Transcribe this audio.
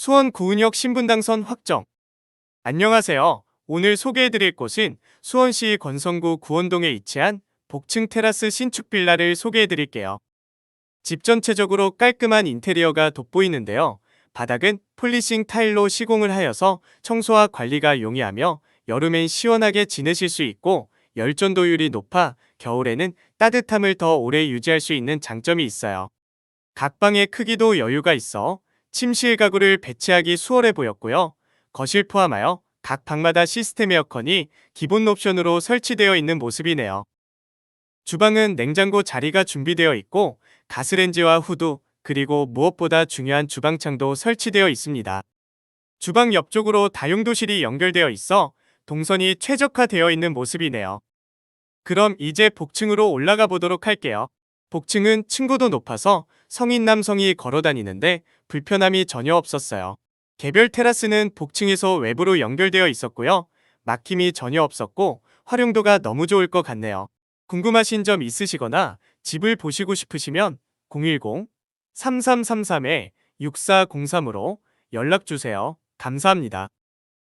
수원 구은역 신분당선 확정. 안녕하세요. 오늘 소개해드릴 곳은 수원시 권성구 구원동에 위치한 복층 테라스 신축 빌라를 소개해드릴게요. 집 전체적으로 깔끔한 인테리어가 돋보이는데요. 바닥은 폴리싱 타일로 시공을 하여서 청소와 관리가 용이하며 여름엔 시원하게 지내실 수 있고 열전도율이 높아 겨울에는 따뜻함을 더 오래 유지할 수 있는 장점이 있어요. 각 방의 크기도 여유가 있어 침실 가구를 배치하기 수월해 보였고요. 거실 포함하여 각 방마다 시스템 에어컨이 기본 옵션으로 설치되어 있는 모습이네요. 주방은 냉장고 자리가 준비되어 있고 가스렌지와 후드 그리고 무엇보다 중요한 주방창도 설치되어 있습니다. 주방 옆쪽으로 다용도실이 연결되어 있어 동선이 최적화되어 있는 모습이네요. 그럼 이제 복층으로 올라가 보도록 할게요. 복층은 층고도 높아서 성인 남성이 걸어 다니는데 불편함이 전혀 없었어요. 개별 테라스는 복층에서 외부로 연결되어 있었고요. 막힘이 전혀 없었고 활용도가 너무 좋을 것 같네요. 궁금하신 점 있으시거나 집을 보시고 싶으시면 010-3333-6403으로 연락 주세요. 감사합니다.